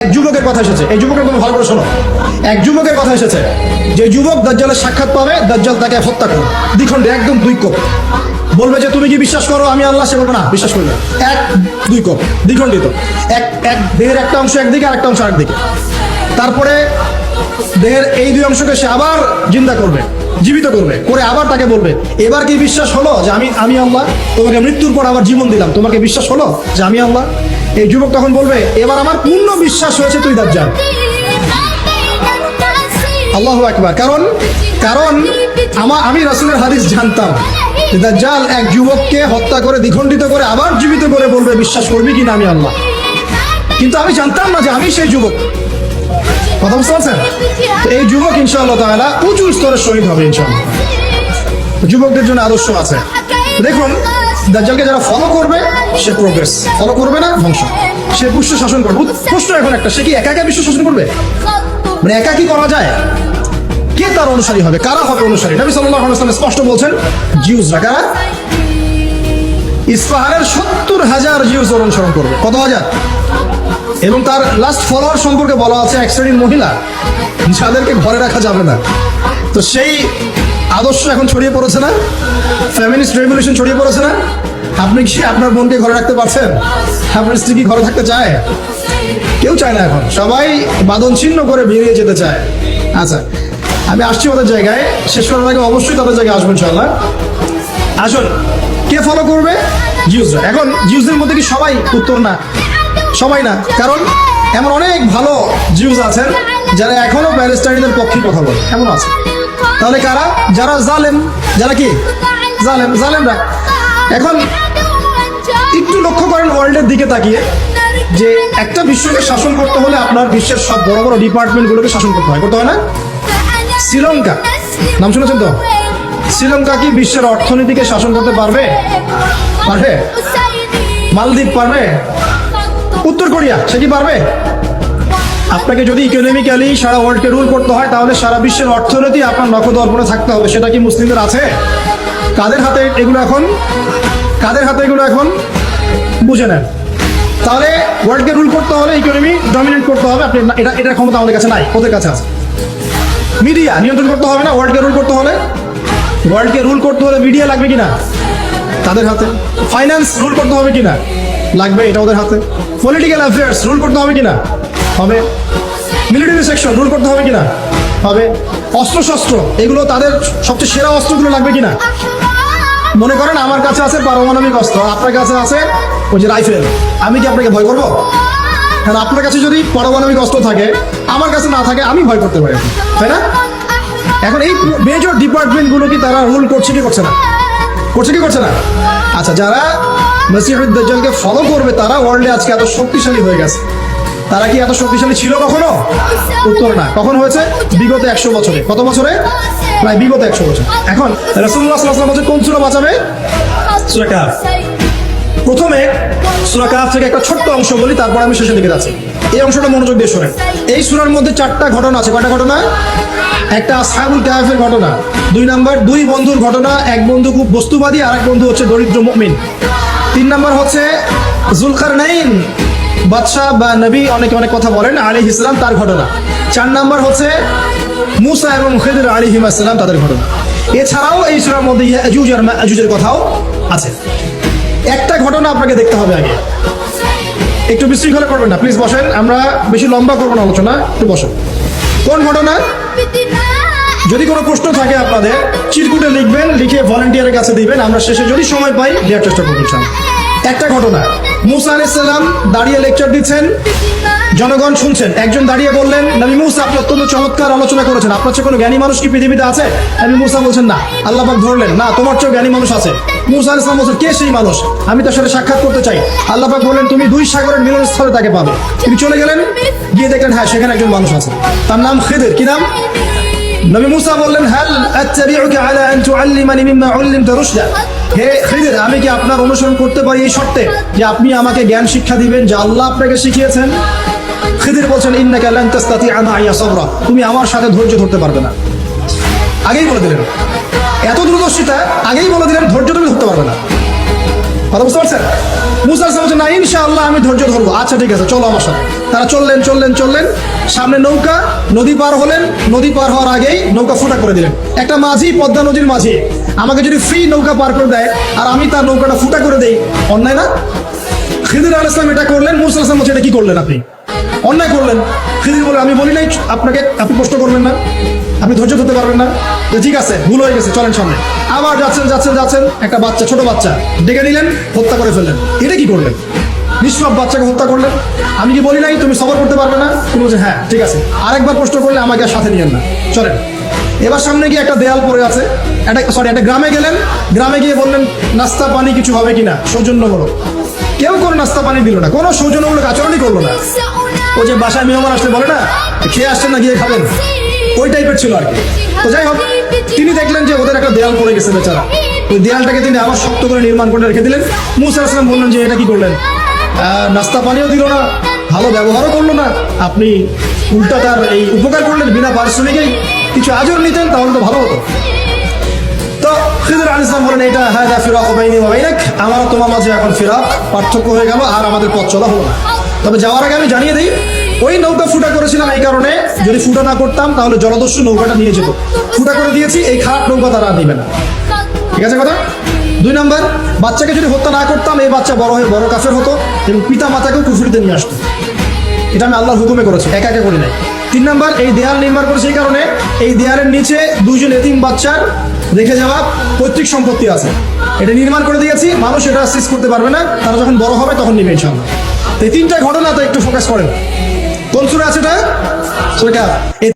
এক যুবকের কথা এসেছে। এই যুবকের কথা ভালো করে শোনো। এক যুবকের কথা এসেছে যে যুবক দাজ্জালের সাক্ষাৎ পাবে, দাজ্জাল তাকে হত্যা করবে। দ্বিখণ্ডে একদম দুই কোপ। বলবে যে, তুমি কি বিশ্বাস করো? আমি আল্লাহ সে বলবে না, বিশ্বাস করবে। এক, দুই কোপ, দ্বিখণ্ডিত। এক এক দেহের একটা অংশ একদিকে আর একটা অংশ আরেকদিকে। তারপরে দেহের এই দুই অংশকে সে আবার জিন্দা করবে, জীবিত করবে, করে আবার তাকে বলবে, এবার কি বিশ্বাস হলো যে আমি আমি আল্লাহ? তোমাকে মৃত্যুর পর আবার জীবন দিলাম। তোমাকে বিশ্বাস হলো যে আমি আল্লাহ? এই যুবক তখন বলবে, এবার আমার পূর্ণ বিশ্বাস হয়েছে তুই দাজ্জাল। আল্লাহ একবার কারণ কারণ আমার আমি রাসুলের হাদিস জানতাম দাজ্জাল এক যুবককে হত্যা করে, দ্বিখণ্ডিত করে আবার জীবিত করে বলবে, বিশ্বাস করবি কিনা আমি আল্লাহ? কিন্তু আমি জানতাম না যে আমি সেই যুবক। কথা বুঝতে পারছেন? এই যুবক ইনশাআল্লাহ তাআলা উঁচু স্তরের শহীদ হবে ইনশাআল্লাহ। যুবকদের জন্য আদর্শ আছে। দেখুন দাজ্জালকে যারা ফলো করবে, সে প্রোগ্রেস ফলো করবে না, ধ্বংস। সে পুষ্ট শাসন করবে। পুষ্ট এখন একটা। সে কি একা একা বিশ্ব শাসন করবে? মানে একা কি করা যায়? কে তার অনুসারী হবে? কারা হবে অনুসারী? নবী সাল্লাল্লাহু আলাইহি ওয়াসাল্লাম স্পষ্ট বলছেন, জিউসরা কারা? ইস্পাহানের সত্তর হাজার জিউস অনুসরণ করবে। কত হাজার? এবং তার লাস্ট ফলোয়ার সম্পর্কে বলা আছে এক শ্রেণির মহিলা। যাদেরকে ঘরে রাখা যাবে না। তো সেই আদর্শ এখন ছড়িয়ে পড়েছে না? ফ্যামিলিস্ট রেভলিউশন ছড়িয়ে পড়েছে না? আপনি কি আপনার বোনকে ঘরে রাখতে পারছেন? আপনার স্ত্রী কি ঘরে থাকতে চায়? কেউ চায় না এখন। সবাই বাদন ছিন্ন করে বেরিয়ে যেতে চায়। আচ্ছা আমি আসছি ওদের জায়গায়। শেষ করার আগে অবশ্যই তাদের জায়গায় আসবেন ইনশাল্লাহ আসুন। কে ফলো করবে? জিউসরা এখন জিউসদের মধ্যে কি সবাই উত্তর না? সবাই না। কারণ এমন অনেক ভালো জিউস আছেন যারা এখনও প্যালেস্টাইনদের পক্ষে কথা বলে এমন আছে তাহলে কারা? যারা জালেম, যারা কি? জালেম, জালেমরা। এখন একটু লক্ষ্য করেন ওয়ার্ল্ডের দিকে তাকিয়ে, যে একটা বিশ্বকে শাসন করতে হলে আপনার বিশ্বের সব বড় বড় ডিপার্টমেন্টগুলোকে শাসন করতে হয়। করতে হয় না? শ্রীলঙ্কা। নাম শুনেছেন তো? শ্রীলঙ্কা কি বিশ্বের অর্থনীতিকে শাসন করতে পারবে? পারবে? মালদ্বীপ পারবে? উত্তর কোরিয়া, সে কি পারবে? আপনাকে যদি ইকোনমিক্যালি সারা ওয়ার্ল্ডকে রুল করতে হয়, তাহলে সারা বিশ্বের অর্থনীতি আপনার নখদর্পণে থাকতে হবে। সেটা কি মুসলিমদের আছে? কাদের হাতে এগুলো এখন? কাদের হাতে এগুলো এখন? বুঝে নেন। তাহলে ওয়ার্ল্ডকে রুল করতে হলে ইকোনমি ডমিনেট করতে হবে। আপনি এটা, এটার ক্ষমতা আমাদের কাছে নাই। ওদের কাছে আছে। মিডিয়া নিয়ন্ত্রণ করতে হবে না ওয়ার্ল্ডকে রুল করতে হলে? ওয়ার্ল্ডকে রুল করতে হলে মিডিয়া লাগবে কিনা? তাদের হাতে। ফাইন্যান্স রুল করতে হবে কিনা? লাগবে, এটা ওদের হাতে। পলিটিক্যাল অ্যাফেয়ার্স রুল করতে হবে কিনা? হবে। মিলিটারি সেকশন রুল করতে হবে কিনা? হবে। অস্ত্রশস্ত্র, এগুলো তাদের সবচেয়ে সেরা অস্ত্রগুলো লাগবে কিনা? মনে করেন আমার কাছে আছে পারমাণবিক অস্ত্র, আপনার কাছে আছে ওই যে রাইফেল। আমি কি আপনাকে ভয় করব? কারণ আপনার কাছে যদি পারমাণবিক অস্ত্র থাকে, আমার কাছে না থাকে, আমি ভয় করতে পারি। তাই না? এখন এই মেজর ডিপার্টমেন্টগুলো কি তারা রুল করছে কি করছে না? করছে কি করছে না? আচ্ছা যারা নসিহুদ্দালকে ফলো করবে, তারা ওয়ার্ল্ডে আজকে এত শক্তিশালী হয়ে গেছে। তারা কি এত শক্তিশালী ছিল কখনো? উত্তর না। কখন হয়েছে? বিগত একশো বছরে। কত বছরে? প্রায় বিগত একশো বছর। এখন রসুল্লাহ সাল্লাহ বছর কোন সুরা বাঁচাবে। প্রথমে সুরা থেকে একটা ছোট্ট অংশ বলি, তারপর আমি শেষের দিকে যাচ্ছি। এই অংশটা মনোযোগ দিয়ে শোনেন। এই সুরার মধ্যে চারটা ঘটনা আছে। কয়টা ঘটনা? একটা আসহাবুল কাহাফের ঘটনা, দুই নাম্বার দুই বন্ধুর ঘটনা, এক বন্ধু খুব বস্তুবাদী আর এক বন্ধু হচ্ছে দরিদ্র মুমিন। তিন নাম্বার হচ্ছে জুলকার নাইন বাদশাহ বা নবী অনেকে অনেক কথা বলেন আলী ইসলাম তার ঘটনা। চার নাম্বার হচ্ছে মুসা এবং খেদির আলী হিমাসাল্লাম তাদের ঘটনা। এছাড়াও এই সুরার মধ্যে ইয়াজুজ আর কথাও আছে। একটা ঘটনা আপনাকে দেখতে হবে আগে। একটু বিশৃঙ্খলা করবেন না, প্লিজ বসেন, আমরা বেশি লম্বা করব না আলোচনা, একটু বসেন। কোন ঘটনা? যদি কোনো প্রশ্ন থাকে আপনাদের, চিরকুটে লিখবেন, লিখে ভলেন্টিয়ারের কাছে দিবেন, আমরা শেষে যদি সময় পাই, দেওয়ার চেষ্টা করব একটা ঘটনা। মুসা আলাইসাল্লাম দাঁড়িয়ে লেকচার দিচ্ছেন। জনগণ শুনছেন। একজন দাঁড়িয়ে বললেন, নবী মুসা আপনি অত্যন্ত চমৎকার আলোচনা করেছেন। আপনার চেয়ে কোনো জ্ঞানী মানুষ কি পৃথিবীতে আছে? নবী মুসা বলছেন, না। আল্লাহ পাক ধরলেন, না, তোমার চেয়েও জ্ঞানী মানুষ আছে। মুসা আলাইহিস সালাম বলছেন, কে সেই মানুষ? আমি তার সাথে সাক্ষাৎ করতে চাই। আল্লাহ পাক বললেন, তুমি দুই সাগরের মিলনস্থলে তাকে পাবে। তিনি চলে গেলেন, গিয়ে দেখলেন হ্যাঁ সেখানে একজন মানুষ আছে। তার নাম খেদের। কি নাম? নবী মুসা বললেন, হাল আত্তাবিউকা আলা আন তুআল্লিমানি মিম্মা উল্লিমতা রুশদা। হে খিদির আমি কি আপনার অনুসরণ করতে পারি এই শর্তে যে আপনি আমাকে জ্ঞান শিক্ষা দিবেন যা আল্লাহ আপনাকে শিখিয়েছেন? খিদির বলছেন ইন্নাকা লান তাস্তাতিআ মাইয়া সাবরা। তুমি আমার সাথে ধৈর্য ধরতে পারবে না। আগেই বলে দিলেন। এত দূরদর্শিতা আগেই বলে দিলেন ধৈর্য তুমি ধরতে পারবে না। কথা বুঝতে পারছেন? মুসা আলাইহিস বলছেন, না ইনশাআল্লাহ আমি ধৈর্য ধরবো। আচ্ছা ঠিক আছে চলো আমার সাথে। তারা চললেন চললেন চললেন। সামনে নৌকা নদী পার হলেন। নদী পার হওয়ার আগেই নৌকা ফুটা করে দিলেন। একটা মাঝি পদ্মা নদীর মাঝি। আমাকে যদি ফ্রি নৌকা পার করে দেয়, আর আমি তার নৌকাটা ফুটা করে দেই, অন্যায় না? খিদির আল ইসলাম এটা করলেন মুসা আসলাম বলছে, এটা কি করলেন আপনি? অন্যায় করলেন। খিদির বলে, আমি বলি নাই, আপনাকে, আপনি কষ্ট করবেন না। আপনি ধৈর্য ধরতে পারবেন না। তো ঠিক আছে, ভুল হয়ে গেছে, চলেন সামনে। আবার যাচ্ছেন যাচ্ছেন যাচ্ছেন, একটা বাচ্চা, ছোট বাচ্চা, ডেকে নিলেন, হত্যা করে ফেললেন। এটা কি করলেন? নিষ্পাপ বাচ্চাকে হত্যা করলেন? আমি কি বলি নাই? তুমি সবর করতে পারবে না? তুমি বলছে হ্যাঁ ঠিক আছে। আরেকবার প্রশ্ন করলে আমাকে সাথে নিয়েন না। চলেন। এবার সামনে গিয়ে একটা দেয়াল পড়ে আছে। একটা সরি একটা গ্রামে গেলেন, গ্রামে গিয়ে বললেন, নাস্তা পানি কিছু হবে কিনা? সৌজন্যমূলক কেউ কোনো নাস্তা পানি দিল না, কোনো সৌজন্যমূলক আচরণই করল না। ও যে বাসায় মেহমান আসলে বলে না, খেয়ে আসছেন না, গিয়ে খাবেন। ওই টাইপের ছিল আর কি। তো যাই হোক, তিনি দেখলেন যে ওদের একটা দেয়াল পড়ে গেছে বেচারা। ওই দেয়ালটাকে তিনি আবার শক্ত করে নির্মাণ করে রেখে দিলেন। মুসা আসলাম বললেন যে, এটা কি করলেন? নাস্তা পানিও দিল না, ভালো ব্যবহারও করল না। আপনি উল্টা তার এই উপকার করলেন, বিনা পারিশ্রমিকেই কিছু আজর নিতেন, তাহলে তো ভালো হতো। তো খিদর আল ইসলাম বলেন, এটা হ্যাঁ ফিরাক বাইনি ওয়াইনাক আমার তোমার মাঝে এখন ফিরাক। পার্থক্য হয়ে গেল আর আমাদের পথ চলা হলো না। তবে যাওয়ার আগে আমি জানিয়ে দিই, ওই নৌকা ফুটা করেছিলাম এই কারণে, যদি ফুটা না করতাম, তাহলে জলদস্যু নৌকাটা নিয়ে যেত। ফুটা করে দিয়েছি, এই খারাপ নৌকা তারা নিবে না। ঠিক আছে কথা? দুই নম্বর, বাচ্চাকে যদি হত্যা না করতাম, এই বাচ্চা বড় হয়ে, বড় কাফের হতো এবং পিতা মাতাকেও কুফুরিতে নিয়ে আসতো। এটা আমি আল্লাহর হুকুমে করেছি, একা একা করি নাই। তিন নাম্বার, এই দেয়াল নির্মাণ করছে এই কারণে এই দেয়ালের নিচে দুইজন এতিম বাচ্চার রেখে যাওয়া পৈতৃক সম্পত্তি আছে। এটা নির্মাণ করে দিয়েছি, মানুষ এটা সিজ করতে পারবে না, তারা যখন বড় হবে তখন নিবে ইনশাল্লাহ এই তিনটা ঘটনা তো একটু ফোকাস করেন। কোন সুরে আছে এটা? সুরে কাহফ। এই